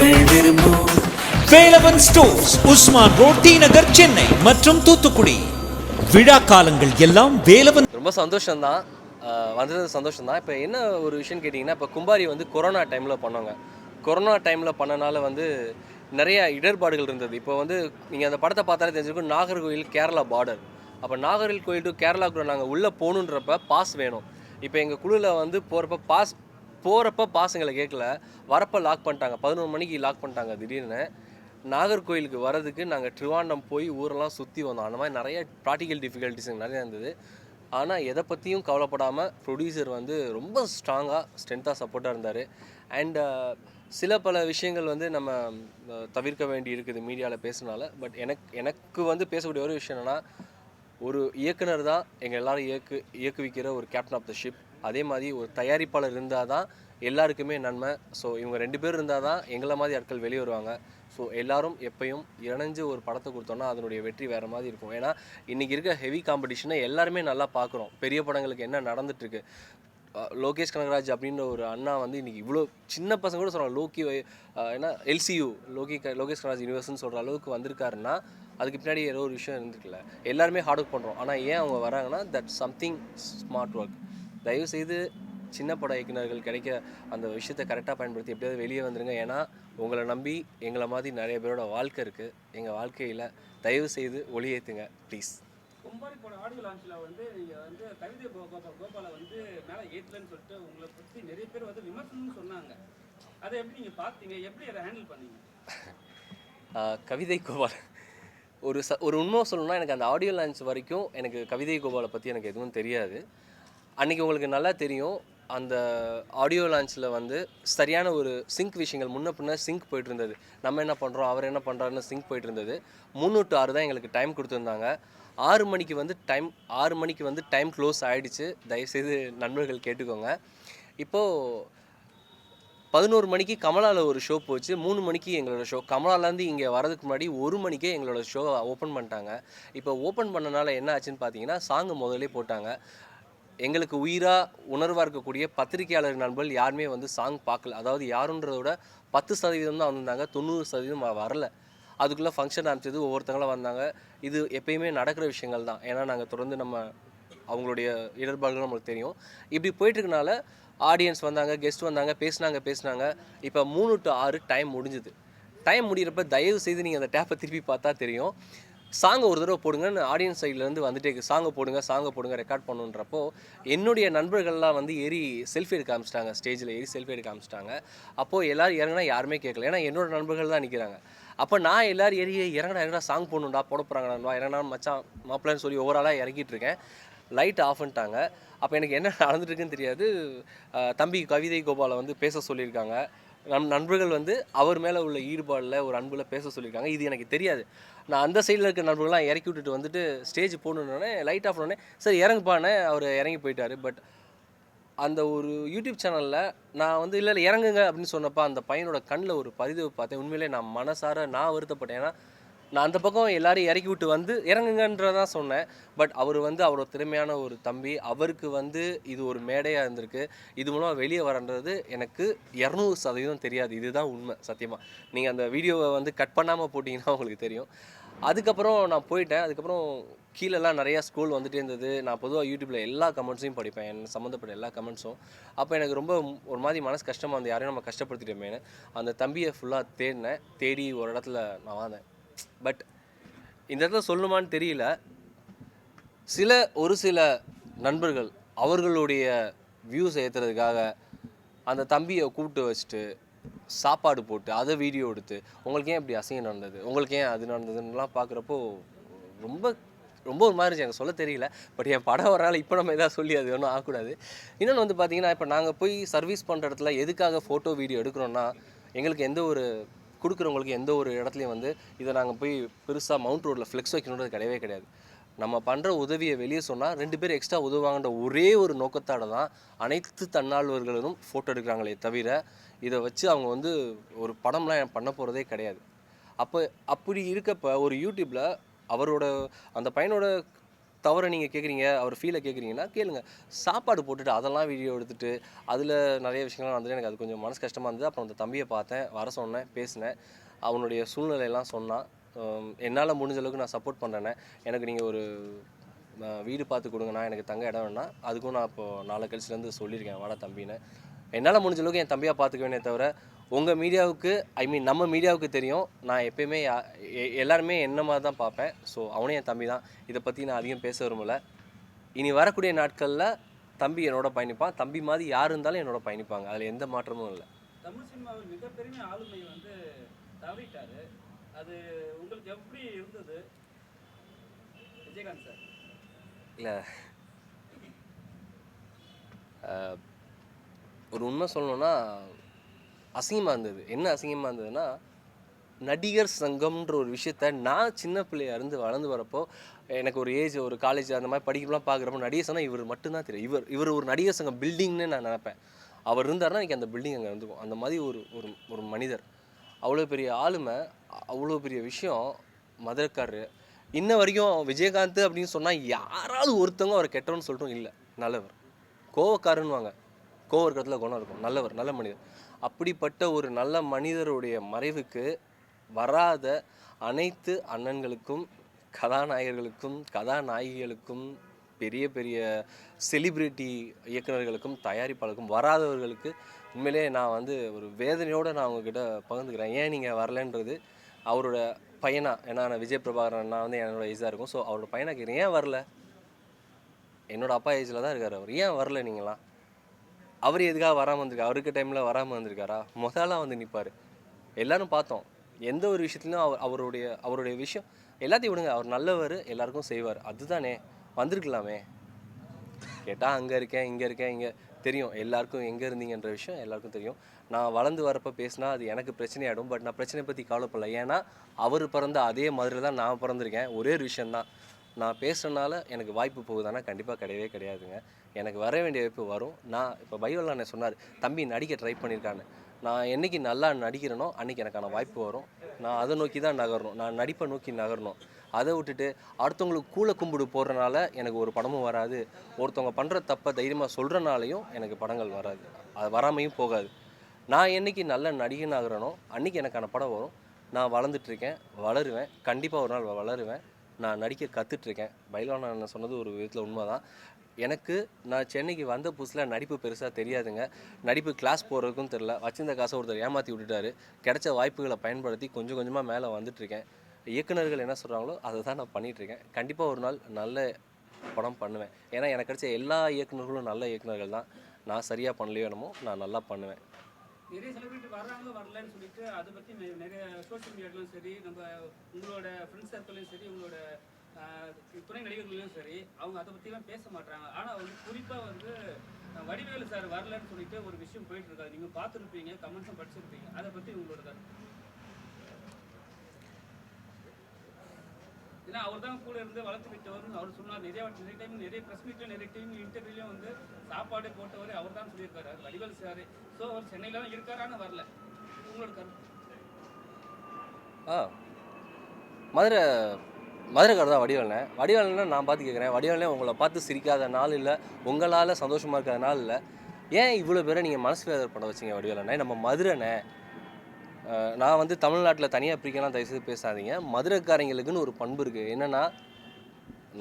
மக்கள் விரும்பும் Velavan stores Usman road T Nagar Chennai மற்றும் தூத்துக்குடி. விழா காலங்கள் எல்லாம் வேலவன் ரொம்ப சந்தோஷம்தான். தான் வந்தது சந்தோஷம்தான். இப்போ என்ன ஒரு விஷயம் கேட்டிங்கன்னா இப்போ கும்பாரி வந்து கொரோனா டைமில் பண்ணாங்க கொரோனா டைமில் பண்ணனால வந்து நிறைய இடர்பாடுகள் இருந்தது. இப்போ வந்து நீங்கள் அந்த படத்தை பார்த்தாலே தெரிஞ்சிருக்கும் நாகர்கோவில் கேரளா பார்டர் அப்போ நாகர்கோவில் கோயில் டு கேரளாக்குள்ள நாங்கள் உள்ளே போகணுன்றப்ப பாஸ் வேணும். இப்போ எங்கள் குழுவில் வந்து போகிறப்ப பாஸ் போகிறப்ப பாசங்களை கேட்கல வரப்போ லாக் பண்ணிட்டாங்க. பதினொரு மணிக்கு லாக் பண்ணிட்டாங்க திடீர்னு. நாகர்கோயிலுக்கு வரதுக்கு நாங்கள் ட்ரிவாண்டம் போய் ஊரெல்லாம் சுற்றி வந்தோம். அந்த மாதிரி நிறைய ப்ராக்டிக்கல் டிஃபிகல்ட்டிஸ் நிறையா இருந்தது. ஆனால் எதை பற்றியும் கவலைப்படாமல் ப்ரொடியூசர் வந்து ரொம்ப ஸ்ட்ராங்காக ஸ்ட்ரென்த்தாக சப்போர்ட்டாக இருந்தார். அண்டு சில பல விஷயங்கள் வந்து நம்ம தவிர்க்க வேண்டி இருக்குது மீடியாவில் பேசுனால பட் எனக்கு எனக்கு வந்து பேசக்கூடிய ஒரு விஷயம் என்னென்னா ஒரு இயக்குனர் தான் எங்கள் எல்லோரும் இயக்கு இயக்குவிக்கிற ஒரு கேப்டன் ஆஃப் த ஷிப் அதே மாதிரி ஒரு தயாரிப்பாளர் இருந்தால் தான் எல்லாருக்குமே நன்மை. ஸோ இவங்க ரெண்டு பேர் இருந்தால் தான் எங்களை மாதிரி ஆட்கள் வெளியே வருவாங்க. ஸோ எல்லாரும் எப்பயும் இணைஞ்சு ஒரு படத்தை கொடுத்தோன்னா அதனுடைய வெற்றி வேறு மாதிரி இருக்கும். ஏன்னா இன்றைக்கி இருக்க ஹெவி காம்படிஷனை எல்லாருமே நல்லா பார்க்குறோம். பெரிய படங்களுக்கு என்ன நடந்துட்டுருக்கு. லோகேஷ் கனகராஜ் அப்படின்ற ஒரு அண்ணா வந்து இன்றைக்கி இவ்வளோ சின்ன பசங்க கூட சொல்கிறாங்க லோக்கி ஏன்னா என்ன எல்சியூ லோகி லோகேஷ் கனகராஜ் யூனிவர்ஸ்னு சொல்கிற அளவுக்கு வந்திருக்காருன்னா அதுக்கு பின்னாடி ஏதோ ஒரு விஷயம் இருந்துருக்குல்ல. எல்லாருமே ஹார்ட் ஒர்க் பண்ணுறோம் ஆனால் ஏன் அவங்க வராங்கன்னா தட் சம்திங் ஸ்மார்ட் ஒர்க் தயவு செய்து சின்ன பட இயக்குனர்கள் கிடைக்க அந்த விஷயத்தை கரெக்டாக பயன்படுத்தி எப்படியாவது வெளியே வந்துருங்க. ஏன்னா உங்களை நம்பி எங்களை மாதிரி நிறைய பேரோட வாழ்க்கை இருக்குது எங்கள் வாழ்க்கையில் தயவு செய்து ஒளியேற்றுங்க ப்ளீஸ் கும்பாரி போன ஆடியோ லான்ச்சில் வந்து நீங்கள் வந்து கவிதை கோபாலை வந்து மேலே ஏற்றலன்னு சொல்லிட்டு உங்களை பற்றி நிறைய பேர் வந்து விமர்சனம்னு சொன்னாங்க. அதை எப்படி நீங்கள் பார்த்தீங்க? எப்படி அதை ஹேண்டில் பண்ணீங்க? கவிதை கோபால். ஒரு ச ஒரு உண்மை சொல்லணும்னா எனக்கு அந்த ஆடியோ லான்ச் வரைக்கும் எனக்கு கவிதை கோபாலை பற்றி எனக்கு எதுவும் தெரியாது. அன்றைக்கி உங்களுக்கு நல்லா தெரியும் அந்த ஆடியோ லான்ச்சில் வந்து சரியான ஒரு சிங்க் விஷயங்கள் முன்ன பின்ன சிங்க் போயிட்டு இருந்தது. நம்ம என்ன பண்ணுறோம் அவர் என்ன பண்ணுறாருன்னு சிங்க் போயிட்டு இருந்தது. மூணு டு ஆறு தான் எங்களுக்கு டைம் கொடுத்துருந்தாங்க. ஆறு மணிக்கு வந்து டைம் ஆறு மணிக்கு வந்து டைம் க்ளோஸ் ஆகிடுச்சு தயவுசெய்து நண்பர்கள் கேட்டுக்கோங்க. இப்போது பதினோரு மணிக்கு கமலாவில் ஒரு ஷோ போச்சு. மூணு மணிக்கு எங்களோட ஷோ கமலாலேருந்து இங்கே வரதுக்கு முன்னாடி ஒரு மணிக்கே எங்களோட ஷோ ஓப்பன் பண்ணிட்டாங்க. இப்போ ஓப்பன் பண்ணனால என்ன ஆச்சுன்னு பார்த்தீங்கன்னா சாங்கு முதலே போட்டாங்க. எங்களுக்கு உயிராக உணர்வாக இருக்கக்கூடிய பத்திரிகையாளர் நண்பர்கள் யாருமே வந்து சாங் பார்க்கல. அதாவது யாருன்றதோட பத்து சதவீதம் தான் வந்திருந்தாங்க. தொண்ணூறு சதவீதம் வரல. அதுக்குள்ளே ஃபங்க்ஷன் ஆரம்பிச்சது ஒவ்வொருத்தங்களும் வந்தாங்க. இது எப்பயுமே நடக்கிற விஷயங்கள் தான். ஏன்னா நாங்கள் தொடர்ந்து நம்ம அவங்களுடைய இடர்பாடுகள் நம்மளுக்கு தெரியும். இப்படி போயிட்டு இருக்கனால ஆடியன்ஸ் வந்தாங்க கெஸ்ட் வந்தாங்க பேசுனாங்க பேசுனாங்க. இப்போ மூணு டு ஆறு டைம் முடிஞ்சுது. டைம் முடியிறப்ப தயவு செய்து நீங்கள் அந்த டேப்பை திருப்பி பார்த்தா தெரியும். சாங்கை ஒரு தடவை போடுங்கன்னு ஆடியன்ஸ் சைட்லேருந்து வந்துட்டே இருக்கு. சாங்கை போடுங்க சாங்கை போடுங்க ரெக்கார்ட் பண்ணுன்றப்போ என்னுடைய நண்பர்கள்லாம் வந்து ஏறி செல்ஃபி எடுக்க ஆரம்பிச்சிட்டாங்க. ஸ்டேஜில் ஏறி செல்ஃபி எடுக்க ஆரம்பிச்சிட்டாங்க. அப்போது எல்லோரும் இறங்கினா யாருமே கேட்கல. ஏன்னா என்னோடய நண்பர்கள் தான் நிற்கிறாங்க அப்போ நான் எல்லாரும் ஏறி இறங்கடா இறங்கடா சாங் போடணும்டா போட போகிறாங்கடா இறங்கினா மச்சான் மாப்பிள்ளைன்னு சொல்லி ஓவராலாக ஆளாக இறக்கிட்டு இருக்கேன். லைட் ஆஃப் பண்ணிட்டாங்க அப்போ எனக்கு என்ன நடந்துட்டு இருக்குன்னு தெரியாது. தம்பி கவிதை கோபாலை வந்து பேச சொல்லியிருக்காங்க. நம் நண்பர்கள் வந்து அவர் மேலே உள்ள ஈடுபாடில் ஒரு அன்பில் பேச சொல்லியிருக்காங்க. இது எனக்கு தெரியாது. நான் அந்த சைடில் இருக்க நண்பர்கள்லாம் இறக்கி விட்டுட்டு வந்துட்டு ஸ்டேஜ் போடணுன்னே லைட் ஆஃப் பண்ணோடனே சரி இறங்குப்பானே அவர் இறங்கி போயிட்டார். பட் அந்த ஒரு யூடியூப் சேனலில் நான் வந்து இல்லை இல்லை இறங்குங்க. அப்படின்னு சொன்னப்போ அந்த பையனோட கண்ணில் ஒரு பதிவு பார்த்தேன். உண்மையிலே நான் மனசார நான் வருத்தப்பட்டேன். ஏன்னா நான் அந்த பக்கம் எல்லாரையும் இறக்கி விட்டு வந்து இறங்குங்கன்றதான் சொன்னேன். பட் அவர் வந்து அவரோட திறமையான ஒரு தம்பி. அவருக்கு வந்து இது ஒரு மேடையாக இருந்திருக்கு. இது மூலம் வெளியே வரன்றது எனக்கு இரநூறு சதவீதம் தெரியாது. இதுதான் உண்மை சத்தியமாக நீங்கள் அந்த வீடியோவை வந்து கட் பண்ணாமல் போட்டிங்கன்னா உங்களுக்கு தெரியும். அதுக்கப்புறம் நான் போயிட்டேன். அதுக்கப்புறம் கீழெல்லாம் நிறையா ஸ்கூல் வந்துட்டே இருந்தது. நான் பொதுவாக யூடியூப்பில் எல்லா கமெண்ட்ஸையும் படிப்பேன். என் சம்மந்தப்பட்ட எல்லா கமெண்ட்ஸும் அப்போ எனக்கு ரொம்ப ஒரு மாதிரி மனசு கஷ்டமாக இருந்தது. யாரையும் நம்ம கஷ்டப்படுத்திட்டோமேனு அந்த தம்பியை ஃபுல்லாக தேடினேன். தேடி ஒரு இடத்துல நான் வந்தேன் பட் இந்த இடத்துல சொல்லணுமான்னு தெரியல. சில ஒரு சில நண்பர்கள் அவர்களுடைய வியூஸ் ஏற்றுறதுக்காக அந்த தம்பியை கூப்பிட்டு வச்சுட்டு சாப்பாடு போட்டு அதை வீடியோ எடுத்து உங்களுக்கு ஏன் இப்படி அசிங்கம் நடந்தது? உங்களுக்கு ஏன் அது நடந்ததுன்னெலாம் பார்க்குறப்போ ரொம்ப ரொம்ப ஒரு மாதிரி இருந்துச்சு. எனக்கு சொல்ல தெரியல. பட் என் படம் வரால இப்போ நம்ம எதாவது சொல்லி அது ஒன்றும் ஆகக்கூடாது. இன்னொன்று வந்து பார்த்தீங்கன்னா இப்போ நாங்கள் போய் சர்வீஸ் பண்ணுற இடத்துல எதுக்காக ஃபோட்டோ வீடியோ எடுக்கிறோன்னா எங்களுக்கு எந்த ஒரு கொடுக்குறவங்களுக்கு எந்த ஒரு இடத்துலையும் வந்து இதை நாங்கள் போய் பெருசாக மவுண்ட் ரோட்டில் ஃப்ளெக்ஸ் வைக்கணுன்றது கிடையவே கிடையாது. நம்ம பண்ணுற உதவியை வெளியே சொன்னால் ரெண்டு பேர் எக்ஸ்ட்ரா உதவுவாங்கன்ற ஒரே ஒரு நோக்கத்தோட தான் அனைத்து தன்னார்வர்களும் ஃபோட்டோ எடுக்கிறாங்களே தவிர இதை வச்சு அவங்க வந்து ஒரு படம்லாம் பண்ண போகிறதே கிடையாது. அப்போ அப்படி இருக்கப்ப ஒரு யூடியூப்பில் அவரோட அந்த பையனோட தவிர நீங்கள் கேட்குறீங்க அவர் ஃபீலை கேட்குறீங்கன்னா கேளுங்க. சாப்பாடு போட்டுட்டு அதெல்லாம் வீடியோ எடுத்துட்டு அதில் நிறைய விஷயங்கள் வந்து எனக்கு அது கொஞ்சம் மனசு கஷ்டமாக இருந்தது. அப்புறம் அந்த தம்பியை பார்த்தேன் வர சொன்னேன் பேசினேன். அவனுடைய சூழ்நிலையெல்லாம் சொன்னான். என்னால் முடிஞ்ச அளவுக்கு நான் சப்போர்ட் பண்ணுறேனே எனக்கு நீங்கள் ஒரு வீடு பார்த்து கொடுங்கண்ணா எனக்கு தங்க இடம் வேணா அதுக்கும் நான் இப்போது நாளை கழிச்சுலேருந்து சொல்லியிருக்கேன் வாடா தம்பின்னு. என்னால் முடிஞ்ச அளவுக்கு என் தம்பியாக பார்த்துக்குவேனே தவிர உங்கள் மீடியாவுக்கு ஐ மீன் நம்ம மீடியாவுக்கு தெரியும். நான் எப்பயுமே எல்லாருமே என்ன மாதிரி தான் பார்ப்பேன். ஸோ அவனே என் தம்பி தான். இதை பற்றி நான் அதிகம் பேச விரும்பல. இனி வரக்கூடிய நாட்களில் தம்பி என்னோட பயணிப்பான். தம்பி மாதிரி யார் இருந்தாலும் என்னோட பயணிப்பாங்க. அதில் எந்த மாற்றமும் இல்லை. தமிழ் சினிமாவில் மிகப்பெரிய ஆளுமை வந்து தவறிட்டாரு அது உங்களுக்கு எப்படி இருந்தது? விஜயகாந்த் சார். இல்லை. ஒரு உண்மை சொல்லணும்னா அசிங்கமாக இருந்தது. என்ன அசிங்கமாக இருந்ததுன்னா நடிகர் சங்கம்ன்ற ஒரு விஷயத்த நான் சின்ன பிள்ளையா இருந்து வளர்ந்து வரப்போ எனக்கு ஒரு ஏஜ் ஒரு காலேஜ் அந்த மாதிரி படிக்கலாம் பார்க்குறப்போ நடிகர் சங்கம் இவர் மட்டும்தான் தெரியும். இவர் இவர் ஒரு நடிகர் சங்கம் பில்டிங்னு நான் நினைப்பேன். அவர் இருந்தாருன்னா எனக்கு அந்த பில்டிங் அங்கே இருந்துக்கும். அந்த மாதிரி ஒரு ஒரு ஒரு மனிதர். அவ்வளோ பெரிய ஆளுமை அவ்வளோ பெரிய விஷயம் மதுரக்காரரு இன்ன வரைக்கும் விஜயகாந்த் அப்படின்னு சொன்னால் யாராவது ஒருத்தவங்க அவரை கெட்டவன்னு சொல்லிட்டும் இல்லை. நல்லவர். கோவக்காரன்னுவாங்க. கோவம் இருக்கிறதுல குணம் இருக்கும். நல்லவர் நல்ல மனிதர். அப்படிப்பட்ட ஒரு நல்ல மனிதருடைய மறைவுக்கு வராத அனைத்து அண்ணன்களுக்கும் கதாநாயகர்களுக்கும் கதாநாயகிகளுக்கும் பெரிய பெரிய செலிபிரிட்டி இயக்குனர்களுக்கும் தயாரிப்பாளருக்கும் வராதவர்களுக்கு உண்மையிலே நான் வந்து ஒரு வேதனையோடு நான் உங்ககிட்ட பகிர்ந்துக்கிறேன். ஏன் நீங்கள் வரலன்றது அவரோட பையனா? ஏன்னா நான் விஜய் பிரபாகரன் நான் வந்து என்னோட ஏஜாக இருக்கும். ஸோ அவரோட பையனை ஏன் வரல? என்னோடய அப்பா ஏஜில் தான் இருக்கார் அவர். ஏன் வரல நீங்களாம் அவர் எதுக்காக வராமல் வந்திருக்காரு அவருக்கு டைமில் வராமல் வந்திருக்காரா? முதலாக வந்து நிற்பார் எல்லாரும் பார்த்தோம். எந்த ஒரு விஷயத்துலையும் அவர் அவருடைய அவருடைய விஷயம் எல்லாத்தையும் விடுங்க. அவர் நல்லவர் எல்லாருக்கும் செய்வார். அதுதானே. வந்திருக்கலாமே. கேட்டால் அங்கே இருக்கேன் இங்கே இருக்கேன் இங்கே தெரியும். எல்லாருக்கும் எங்கே இருந்தீங்கன்ற விஷயம் எல்லாருக்கும் தெரியும். நான் வளர்ந்து வரப்போ பேசினா அது எனக்கு பிரச்சனையாயிடும். பட் நான் பிரச்சனை பற்றி கவலைப்படல. ஏன்னா அவர் பிறந்த அதே மாதிரி தான் நான் பிறந்திருக்கேன். ஒரே ஒரு விஷயந்தான் நான் பேசுகிறனால எனக்கு வாய்ப்பு போகுதானா கண்டிப்பாக கிடையவே கிடையாதுங்க. எனக்கு வர வேண்டிய வாய்ப்பு வரும். நான் இப்போ பைவல் அண்ணன் சொன்னார் தம்பி நடிக்க ட்ரை பண்ணியிருக்கான்னு நான் என்னைக்கு நல்லா நடிக்கிறேனோ அன்றைக்கி எனக்கான வாய்ப்பு வரும். நான் அதை நோக்கி தான் நகரணும். நான் நடிப்பை நோக்கி நகரணும். அதை விட்டுட்டு அடுத்தவங்களுக்கு கூல கும்பிடு போடுறனால எனக்கு ஒரு படமும் வராது. ஒருத்தவங்க பண்ணுற தப்பை தைரியமாக சொல்கிறனாலையும் எனக்கு படங்கள் வராது. அது வராமையும் போகாது. நான் என்னைக்கு நல்ல நடிகன் ஆகுறேனோ அன்றைக்கி எனக்கான படம் வரும். நான் வளர்ந்துட்டுருக்கேன் வளருவேன். கண்டிப்பாக ஒரு நாள் வளருவேன். நான் நடிக்க கற்றுட்ருக்கேன் பைலான நான் சொன்னது ஒரு விதத்தில் உண்மை தான் எனக்கு நான் சென்னைக்கு வந்த புதுசில் நடிப்பு பெருசாக தெரியாதுங்க. நடிப்பு கிளாஸ் போகிறதுக்கும் தெரில வச்சிருந்த காசை ஒருத்தர் ஏமாற்றி விட்டுட்டாரு. கிடைச்ச வாய்ப்புகளை பயன்படுத்தி கொஞ்சம் கொஞ்சமாக மேலே வந்துட்டுருக்கேன் இயக்குநர்கள் என்ன சொல்கிறாங்களோ அதை தான் நான் பண்ணிகிட்ருக்கேன் கண்டிப்பாக ஒரு நாள் நல்ல படம் பண்ணுவேன். ஏன்னா எனக்கு கிடைச்ச எல்லா இயக்குநர்களும் நல்ல இயக்குநர்கள் தான் நான் சரியாக பண்ணலையோ என்னமோ நான் நல்லா பண்ணுவேன். நிறைய செலிபிரிட்டி வர்றாங்க வரலன்னு சொல்லிட்டு அதை பற்றி நிறைய சோஷியல் மீடியாலையும் சரி நம்ம உங்களோட ஃப்ரெண்ட்ஸ் சர்க்கிளையும் சரி உங்களோட துணை நடிகர்களையும் சரி அவங்க அதை பற்றிலாம் பேச மாட்டாங்க ஆனால் வந்து குறிப்பாக வந்து வடிவேலு சார் வரலன்னு சொல்லிட்டு ஒரு விஷயம் போயிட்டு இருக்காது நீங்கள் பார்த்துருப்பீங்க கமெண்ட்ஸும் படிச்சிருப்பீங்க. அதை பற்றி உங்களோட கருத்து? ஏன்னா அவர் தான் கூட இருந்து வளர்த்து விட்டவர். அவர் சொன்னார் நிறைய நிறைய டைம் நிறைய ப்ரெஸ் மீட்லையும் நிறைய டைம் இன்டர்வியூலையும் வந்து சாப்பாடு போட்டவர் அவர் தான் சொல்லியிருக்காரு. அது வடிவேல் சார். ஸோ அவர் சென்னையில தான் இருக்காரான்னு வரல. உங்களோட கருத்து? ஆ. மதுரை மதுரைக்காரர் தான் வடிவேலனே வடிவேலனை நான் பார்த்து கேட்குறேன். வடிவேலனே உங்களை பார்த்து சிரிக்காத நாள் இல்லை. உங்களால் சந்தோஷமாக இருக்காத நாள் இல்லை. ஏன் இவ்வளோ பேரை நீங்கள் மனசு வேதர் பண்ண வச்சீங்க வடிவேலனே நம்ம மதுரைனே நான் வந்து தமிழ்நாட்டில் தனியாக பிரிக்கலாம் தயவுசெய்து பேசாதீங்க. மதுரைக்காரங்களுக்குன்னு ஒரு பண்பு இருக்குது என்னென்னா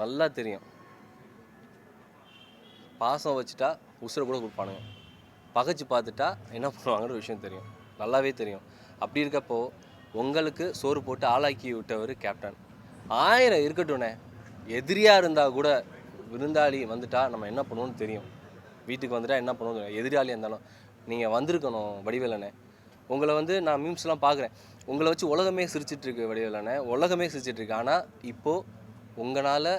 நல்லா தெரியும். பாசம் வச்சுட்டா உசுரை கூட கொடுப்பானுங்க. பகைச்சு பார்த்துட்டா என்ன பண்ணுவாங்கன்ற விஷயம் தெரியும். நல்லாவே தெரியும். அப்படி இருக்கப்போ உங்களுக்கு சோறு போட்டு ஆளாக்கி விட்டவர் கேப்டன் ஆயிரம் இருக்கட்டும்ண்ணே. எதிரியாக இருந்தால் கூட விருந்தாளி வந்துட்டா நம்ம என்ன பண்ணுவோம்னு தெரியும். வீட்டுக்கு வந்துட்டால் என்ன பண்ணுவோம் தெரியும். இருந்தாலும் நீங்கள் வந்திருக்கணும் வடிவேலண்ணே. உங்களை வந்து நான் மீம்ஸ்லாம் பார்க்குறேன். உங்களை வச்சு உலகமே சிரிச்சிட்ருக்கு இருக்கு உலகமே சிரிச்சிட்ருக்கு. ஆனால் இப்போது உங்களால்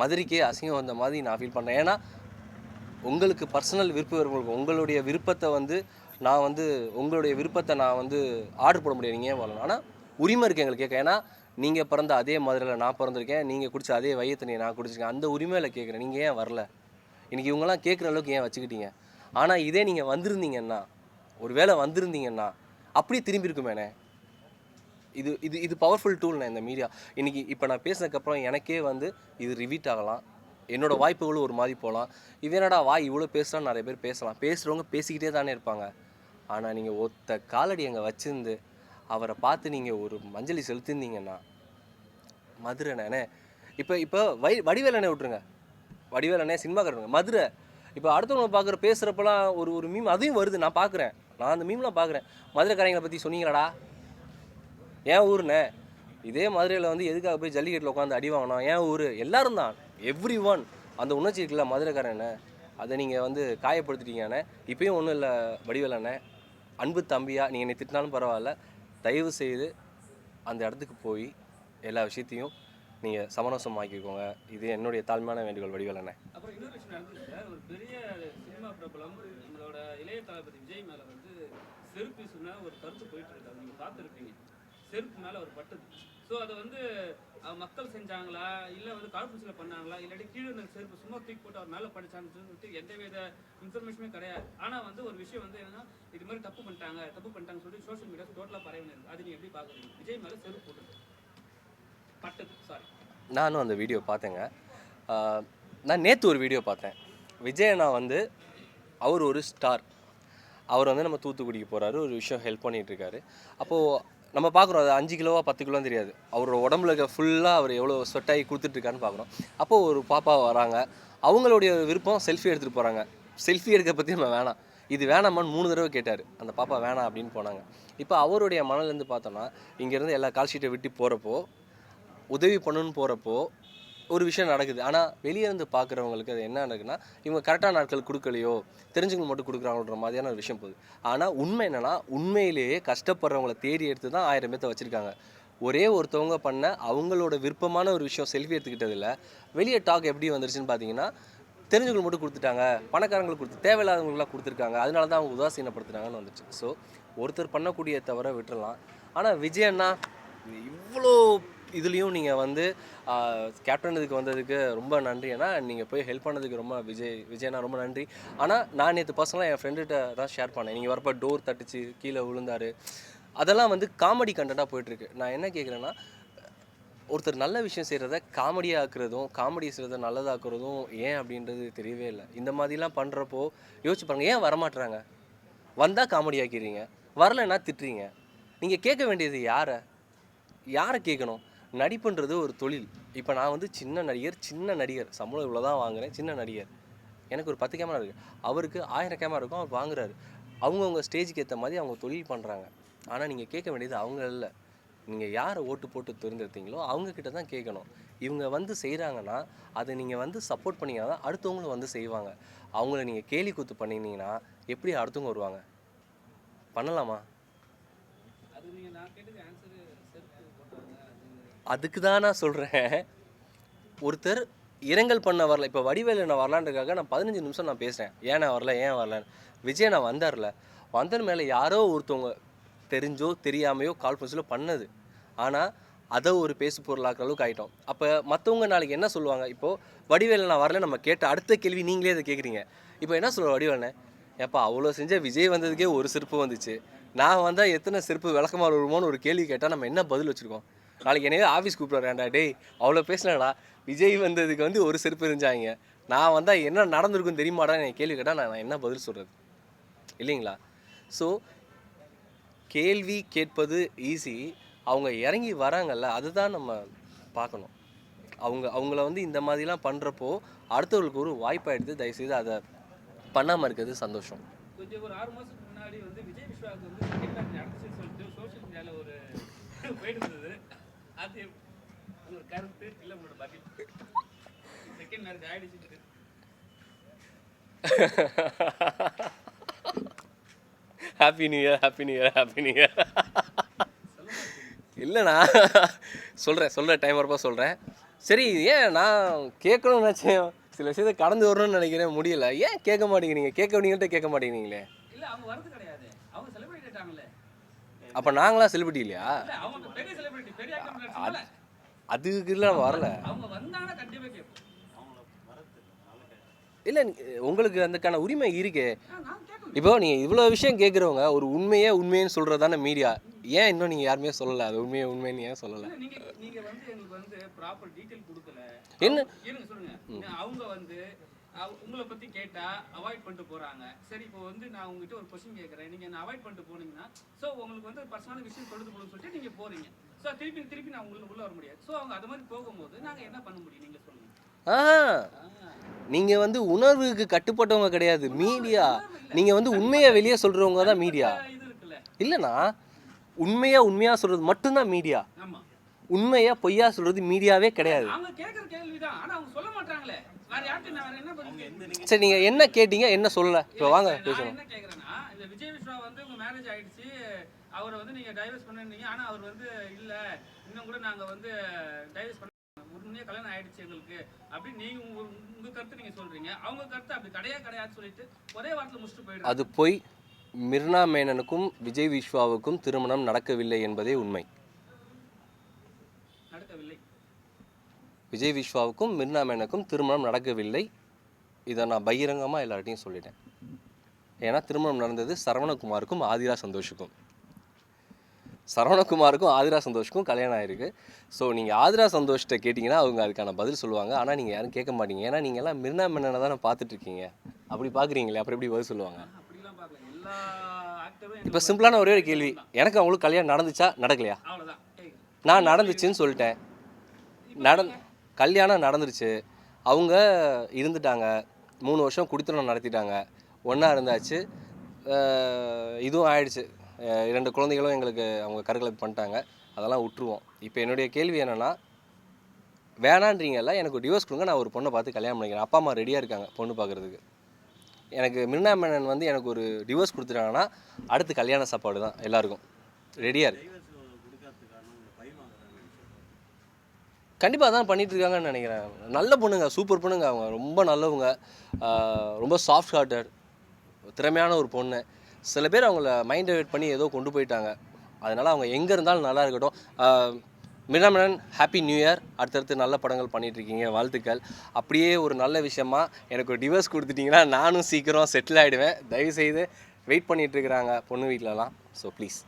மதுரைக்கே அசிங்கம் வந்த மாதிரி நான் ஃபீல் பண்ணேன் ஏன்னா உங்களுக்கு பர்சனல் விருப்பம் இருக்கும் உங்களுடைய விருப்பத்தை வந்து நான் வந்து உங்களுடைய விருப்பத்தை நான் வந்து ஆர்டர் போட முடியாது. நீங்கள் ஏன் வரலாம் ஆனால் உரிமை இருக்குது எங்களுக்கு கேட்க. ஏன்னா நீங்கள் பிறந்த அதே மதுரையில் நான் பிறந்திருக்கேன். நீங்கள் குடிச்ச அதே வய நான் குடிச்சிருக்கேன். அந்த உரிமையில் கேட்குறேன். நீங்கள் ஏன் வரல? இன்றைக்கி இவங்கெல்லாம் கேட்குற அளவுக்கு ஏன் வச்சுக்கிட்டீங்க? ஆனால் இதே நீங்கள் வந்திருந்தீங்கன்னா ஒரு வேளை வந்திருந்தீங்கன்னா அப்படியே திரும்பியிருக்குமேனே இது இது இது பவர்ஃபுல் டூல்ண்ணே இந்த மீடியா இன்றைக்கி இப்போ நான் பேசினதுக்கப்புறம் எனக்கே வந்து இது ரிவீட் ஆகலாம். என்னோட வாய்ப்புகளும் ஒரு மாதிரி போகலாம். இது என்னடா வாய் இவ்வளோ பேசுகிறா நிறைய பேர் பேசலாம். பேசுகிறவங்க பேசிக்கிட்டே தானே இருப்பாங்க. ஆனால் நீங்கள் ஒத்த காலடி அங்கே வச்சிருந்து அவரை பார்த்து நீங்கள் ஒரு மஞ்சளி செலுத்திருந்தீங்கன்னா மதுரை இப்போ இப்போ வை வடிவேலண்ணே விட்ருங்க வடிவேலண்ணே சினிமாக்காரங்க மதுரை இப்போ அடுத்தவங்க பார்க்குற பேசுகிறப்பெல்லாம் ஒரு ஒரு மீம் அதையும் வருது. நான் பார்க்குறேன். நான் அந்த மீம்லாம் பார்க்குறேன். மதுரைக்காரங்களை பற்றி சொன்னீங்களாடா? ஏன் ஊருண்ணே இதே மதுரையில் வந்து எதுக்காக போய் ஜல்லிக்கட்டில் உட்காந்து அடி வாங்கினோம்? ஏன் ஊர்? எல்லாரும் தான். எவ்ரி ஒன் அந்த உணர்ச்சி இருக்குல்ல மதுரைக்காரண்ணே அதை நீங்கள் வந்து காயப்படுத்திட்டீங்கண்ணே இப்பயும் ஒன்றும் இல்லை வடிவலண்ணே அன்பு தம்பியா நீங்கள் என்னை திட்டினாலும் பரவாயில்ல. தயவு செய்து அந்த இடத்துக்கு போய் எல்லா விஷயத்தையும் நீங்கள் சமரசம் ஆக்கிக்கோங்க இது என்னுடைய தாழ்மையான வேண்டுகோள் வடிவல் என்ன அப்புறம் இன்னொரு விஷயம் நடந்தது சார். ஒரு பெரிய சினிமா பிரபலம் நம்மளோட இளைய தளபதி விஜய் மேலே வந்து செருப்பு சொன்ன ஒரு கருத்து போயிட்டு இருக்கு. அது பார்த்துருப்பீங்க. செருப்பு மேலே ஒரு பட்டது ஸோ அதை வந்து மக்கள் செஞ்சாங்களா? இல்லை வந்து காழ்ப்புச்சியில் பண்ணாங்களா? இல்லாட்டி கீழே இருந்த செருப்பு சும்மா தூக்கி போட்டு அவர் மேலே படிச்சாங்கன்னு சொல்லிட்டு எந்த வித இன்ஃபர்மேஷனுமே கிடையாது. ஆனால் வந்து ஒரு விஷயம் வந்து என்னன்னா இது மாதிரி தப்பு பண்ணிட்டாங்க தப்பு பண்ணிட்டாங்கன்னு சொல்லிட்டு சோஷியல் மீடியாஸ் டோட்டலாக பரவினது. அது நீங்கள் எப்படி பார்க்குறீங்க? விஜய் மேலே செருப்பு போட்டுருக்கு. நானும் அந்த வீடியோ பார்த்தேங்க. நான் நேற்று ஒரு வீடியோ பார்த்தேன். விஜய் வந்து அவர் ஒரு ஸ்டார் அவர் வந்து நம்ம தூத்துக்குடிக்கு போகிறாரு ஒரு விஷயம் ஹெல்ப் பண்ணிகிட்ருக்காரு அப்போது நம்ம பார்க்குறோம் அது அஞ்சு கிலோவா பத்து கிலோ தெரியாது. அவரோட உடம்புல இருக்க ஃபுல்லாக அவர் எவ்வளோ ஸ்வெட்டாகி கொடுத்துட்ருக்கான்னு கொடுத்துட்ருக்காருன்னு பார்க்குறோம். அப்போது ஒரு பாப்பா வராங்க. அவங்களுடைய விருப்பம் செல்ஃபி எடுத்துகிட்டு போகிறாங்க செல்ஃபி எடுக்க பற்றி நம்ம வேணாம். இது வேணாமான்னு மூணு தடவை கேட்டார். அந்த பாப்பா வேணாம் அப்படின்னு போனாங்க. இப்போ அவருடைய மனலேருந்து பார்த்தோன்னா இங்கேருந்து எல்லா கால்ஷீட்டை விட்டு போகிறப்போ உதவி பண்ணணும்னு போகிறப்போ ஒரு விஷயம் நடக்குது. ஆனால் வெளியே இருந்து பார்க்குறவங்களுக்கு அது என்ன நடக்குன்னா இவங்க கரெக்டான நாட்கள் கொடுக்கலையோ தெரிஞ்சுங்க மட்டும் கொடுக்குறாங்கன்ற மாதிரியான ஒரு விஷயம் போகுது. ஆனால் உண்மை என்னென்னா உண்மையிலேயே கஷ்டப்படுறவங்கள தேடி எடுத்து தான் ஆயிரம் பேர்த்த வச்சுருக்காங்க. ஒரே ஒருத்தவங்க பண்ண அவங்களோட விருப்பமான ஒரு விஷயம் செல்ஃபி எடுத்துக்கிட்டதில்ல. வெளியே டாக் எப்படி வந்துருச்சுன்னு பார்த்தீங்கன்னா தெரிஞ்சவங்களுக்கு மட்டும் கொடுத்துட்டாங்க பணக்காரங்களுக்கு கொடுத்து தேவையில்லாதவங்களுக்குலாம் கொடுத்துருக்காங்க. அதனால தான் அவங்க உதாசீனப்படுத்துனாங்கன்னு வந்துச்சு. ஸோ ஒருத்தர் பண்ணக்கூடிய தவிர விட்டுறலாம். ஆனால் விஜயன்னா இவ்வளோ இதுலேயும் நீங்கள் வந்து கேப்டன் இதுக்கு வந்ததுக்கு ரொம்ப நன்றி. ஏன்னா நீங்கள் போய் ஹெல்ப் பண்ணதுக்கு ரொம்ப விஜய் விஜய்னா ரொம்ப நன்றி. ஆனால் நான் நேற்று பர்சனலாக என் ஃப்ரெண்டுகிட்ட தான் ஷேர் பண்ணேன். நீங்கள் வரப்போ டோர் தட்டுச்சு கீழே விழுந்தாரு. அதெல்லாம் வந்து காமெடி கண்டென்ட்டாக போயிட்டுருக்கு. நான் என்ன கேட்குறேன்னா ஒருத்தர் நல்ல விஷயம் செய்கிறத காமெடியாக ஆக்குறதும் காமெடி செய்கிறத நல்லதாக்குறதும் ஏன் அப்படின்றது தெரியவே இல்லை. இந்த மாதிரிலாம் பண்ணுறப்போ யோசிச்சு பாருங்க ஏன் வரமாட்டுறாங்க வந்தால் காமெடி ஆக்கிறீங்க வரலைன்னா திட்டுறீங்க. நீங்கள் கேட்க வேண்டியது யாரை? யாரை கேட்கணும்? நடிப்புன்றது ஒரு தொழில். இப்போ நான் வந்து சின்ன நடிகர் சின்ன நடிகர். சம்பளம் இவ்வளோ தான் வாங்குறேன் சின்ன நடிகர். எனக்கு ஒரு பத்து கேமரா இருக்குது அவருக்கு ஆயிரம் கேமரா இருக்கும் அவர் வாங்குறாரு. அவங்கவுங்க ஸ்டேஜுக்கு ஏற்ற மாதிரி அவங்க தொழில் பண்ணுறாங்க ஆனால் நீங்கள் கேட்க வேண்டியது அவங்க இல்லை. நீங்கள் யாரை ஓட்டு போட்டு தேர்ந்தெடுத்தீங்களோ அவங்கக்கிட்ட தான் கேட்கணும். இவங்க வந்து செய்கிறாங்கன்னா அதை நீங்கள் வந்து சப்போர்ட் பண்ணீங்கன்னா தான் அடுத்தவங்களும் வந்து செய்வாங்க. அவங்கள நீங்கள் கேலி கூத்து பண்ணினீங்கன்னா எப்படி அடுத்தவங்க வருவாங்க? பண்ணலாமா? அது நீங்கள் நான் கேட்டது ஆன்சர் அதுக்கு தான் நான் சொல்கிறேன் ஒருத்தர் இரங்கல் பண்ண வரல இப்போ வடிவேலு நான் வரலான்றதுக்காக நான் பதினஞ்சு நிமிஷம் நான் பேசுகிறேன் ஏன் நான் வரல ஏன் வரலன்னு. விஜய் நான் வந்தார்ல வந்தது மேலே யாரோ ஒருத்தவங்க தெரிஞ்சோ தெரியாமையோ கால்ஃபரன்ஸில் பண்ணது. ஆனால் அதை ஒரு பேசு பொருளாக்குற அளவுக்கு ஆகிட்டோம் அப்போ மற்றவங்க நாளைக்கு என்ன சொல்லுவாங்க? இப்போது வடிவேலு நான் வரல நம்ம கேட்ட அடுத்த கேள்வி நீங்களே அதை கேட்குறீங்க இப்போ என்ன சொல்லுவோம் வடிவேலனே ஏப்பா அவ்வளோ செஞ்ச விஜய் வந்ததுக்கே ஒரு சிறப்பு வந்துச்சு. நான் வந்தால் எத்தனை சிற்பு விளக்கமாக வருமோன்னு ஒரு கேள்வி கேட்டால் நம்ம என்ன பதில் வச்சுருக்கோம்? நாளைக்கு என்னையே ஆஃபீஸ் கூப்பிட்றேன்டா டேய் அவ்வளோ பேசினடா விஜய் வந்ததுக்கு வந்து ஒரு செருப்பு இருந்தாங்க நான் வந்தால் என்ன நடந்திருக்கும் தெரியுமாடா என் கேள்வி கேட்டால் நான் என்ன பதில் சொல்கிறது இல்லைங்களா? ஸோ கேள்வி கேட்பது ஈஸி அவங்க இறங்கி வராங்கல்ல அதுதான் நம்ம பார்க்கணும். அவங்க அவங்கள வந்து இந்த மாதிரிலாம் பண்ணுறப்போ அடுத்தவர்களுக்கு ஒரு வாய்ப்பாயிடுது. தயவுசெய்து அதை பண்ணாமல் இருக்கிறது சந்தோஷம். கொஞ்சம் ஒரு ஆறு மாதத்துக்கு முன்னாடி வந்து விஜய் விஸ்வாவுக்கு வந்து செகண்ட் மேட்ச் நடந்துச்சுன்னு சொல்லிட்டு சோஷியல் மீடியால ஒரு போயிட்டு இருந்தது அது உங்களோட கருத்து இல்லை உங்களோட பதில். செகண்ட் மேட்ச் ஆயிடுச்சு happy new year happy new year happy new year இல்லைண்ணா. சொல்கிறேன் சொல்கிற டைம் வரப்போ சொல்கிறேன் சரி ஏன் நான் கேட்கணும்னு நினச்சேன். சில விஷயத்தை கடந்து வரணும்னு நினைக்கிறேன் முடியல. ஏன் கேட்க மாட்டேங்கிறீங்க? கேட்க வேண்டியங்கிட்ட கேட்க மாட்டேங்கிறீங்களே இல்ல அவங்க வரது கிடையாது அவங்க செலிபிரிட்டி ஆயிட்டாங்களே அப்போ நாங்களாம் செலிபிரிட்டி இல்லையா? அதுக்கு இல்லை நம்ம வரல. இல்லை உங்களுக்கு அதுக்கான உரிமை இருக்கே. இப்போ நீங்கள் இவ்வளோ விஷயம் கேட்குறவங்க ஒரு உண்மையே உண்மைன்னு சொல்கிறது தானே மீடியா ஏன் இன்னும் நீங்கள் யாருமே சொல்லலை? அது உண்மையை உண்மைன்னு ஏன் சொல்லலை? என்ன? அவங்க- வந்து உங்களை பத்தி கேட்டா அவாய்ட் பண்ணிட்டு போறாங்க. சரி இப்போ வந்து நான் உங்ககிட்ட ஒரு கொஸ்டின் கேட்கறேன் நீங்க என்ன அவாய்ட் பண்ணிட்டு போனீங்கன்னா சோ உங்களுக்கு வந்து பர்சனல் விஷயம் தொடுத்து போகணும்னு சொல்லிட்டு நீங்க போறீங்க. சோ திருப்பி திருப்பி நான் உங்களுக்கு உள்ள வர முடியாது. சோ அவங்க அது மாதிரி போகும்போது நாங்க என்ன பண்ண முடியும்? நீங்க சொல்லுங்க. ஆ. நீங்கள் வந்து உணர்வுக்கு கட்டுப்பட்டவங்க கிடையாது. மீடியா. நீங்கள் வந்து உண்மையை வெளியே சொல்கிறவங்க தான் மீடியா. இல்லைண்ணா உண்மையாக உண்மையாக சொல்கிறது மட்டும்தான் மீடியா. உண்மையாக பொய்யா சொல்கிறது மீடியாவே கிடையாது. அவங்க கேக்குற கேள்விதான். ஆனா அவங்க சொல்ல மாட்டாங்களே. சரி நீங்கள் என்ன கேட்டீங்க என்ன சொல்லலை? இப்போ வாங்க பேசணும் என்ன கேக்குறேன்னா இந்த விஜய் விஸ்வா வந்து உங்க மேரேஜ் ஆயிடுச்சு அவரை வந்து நீங்க டைவர்ஸ் பண்ணிருந்தீங்க ஆனா அவர் வந்து இல்ல இன்னும் கூட நாங்க வந்து டைவர்ஸ் பண்ண கல்யாணம் ஆயிடுச்சு எங்களுக்கு அப்படி நீங்க உங்க உங்க கருத்து நீங்க சொல்றீங்க. அவங்க கருத்து அப்படி கிடையாது கிடையாது சொல்லிட்டு ஒரே வாரத்துல முடிச்சுட்டு போயிடுறாங்க. அது பொய் மிர்னா மேனனுக்கும் விஜய் விஸ்வாவுக்கும் திருமணம் நடக்கவில்லை என்பதே உண்மை நடக்கவில்லை விஜய் விஸ்வாவுக்கும் மிர்னா மேனனுக்கும் திருமணம் நடக்கவில்லை. இதை நான் பகிரங்கமாக எல்லார்ட்டையும் சொல்லிட்டேன். ஏன்னா திருமணம் நடந்தது சரவணகுமாருக்கும் ஆதிரா சந்தோஷுக்கும். சரவணகுமாருக்கும் ஆதிரா சந்தோஷுக்கும் கல்யாணம் ஆயிருக்கு. ஸோ நீங்கள் ஆதிரா சந்தோஷ்கிட்ட கேட்டிங்கன்னா அவங்க அதுக்கான பதில் சொல்லுவாங்க. ஆனால் நீங்கள் யாரும் கேட்க மாட்டீங்க. ஏன்னா நீங்கள் எல்லாம் மிர்னா மேனனை தானே பார்த்துட்டு இருக்கீங்க அப்படி பார்க்குறீங்களே அப்புறம் எப்படி பதில் சொல்லுவாங்க? இப்போ சிம்பிளான ஒரே ஒரு கேள்வி. எனக்கு அவங்களுக்கு கல்யாணம் நடந்துச்சா? நடக்கலையா? நான் நடந்துச்சுன்னு சொல்லிட்டேன். நடந் கல்யாணம் நடந்துருச்சு. அவங்க இருந்துட்டாங்க. மூணு வருஷம் குடித்தனம் நடத்திட்டாங்க. ஒன்றா இருந்தாச்சு. இதுவும் ஆயிடுச்சு. இரண்டு குழந்தைகளும் எங்களுக்கு அவங்க கருக்கலைப்பு பண்ணிட்டாங்க. அதெல்லாம் விட்டுருவோம். இப்போ என்னுடைய கேள்வி என்னென்னா வேணான்றீங்கல்ல எனக்கு டிவோர்ஸ் கொடுங்க நான் ஒரு பொண்ணை பார்த்து கல்யாணம் பண்ணிக்கிறேன். அப்பா அம்மா ரெடியாக இருக்காங்க பொண்ணு பார்க்குறதுக்கு. எனக்கு மிர்னா மேனன் வந்து எனக்கு ஒரு டிவோர்ஸ் கொடுத்துட்டாங்கன்னா அடுத்து கல்யாண சாப்பாடு தான் எல்லாருக்கும். ரெடியாக இருக்குது கண்டிப்பாக அதான் பண்ணிகிட்ருக்காங்கன்னு நினைக்கிறேன். நல்ல பொண்ணுங்க சூப்பர் பொண்ணுங்க அவங்க. ரொம்ப நல்லவங்க. ரொம்ப சாஃப்ட் ஹார்ட்டட் திறமையான ஒரு பொண்ணு. சில பேர் அவங்கள மைண்ட் டைவெர்ட் பண்ணி ஏதோ கொண்டு போயிட்டாங்க. அதனால் அவங்க எங்கே இருந்தாலும் நல்லா இருக்கட்டும். ஆஹ் ஹாப்பி நியூ இயர் அடுத்தடுத்து நல்ல படங்கள் பண்ணிகிட்ருக்கீங்க வாழ்த்துக்கள். அப்படியே ஒரு நல்ல விஷயமா எனக்கு ஒரு டிவோர்ஸ் கொடுத்துட்டீங்கன்னா நானும் சீக்கிரம் செட்டில் ஆகிடுவேன் தயவுசெய்து வெயிட் பண்ணிகிட்ருக்குறாங்க பொண்ணு வீட்டிலலாம் ஸோ ப்ளீஸ்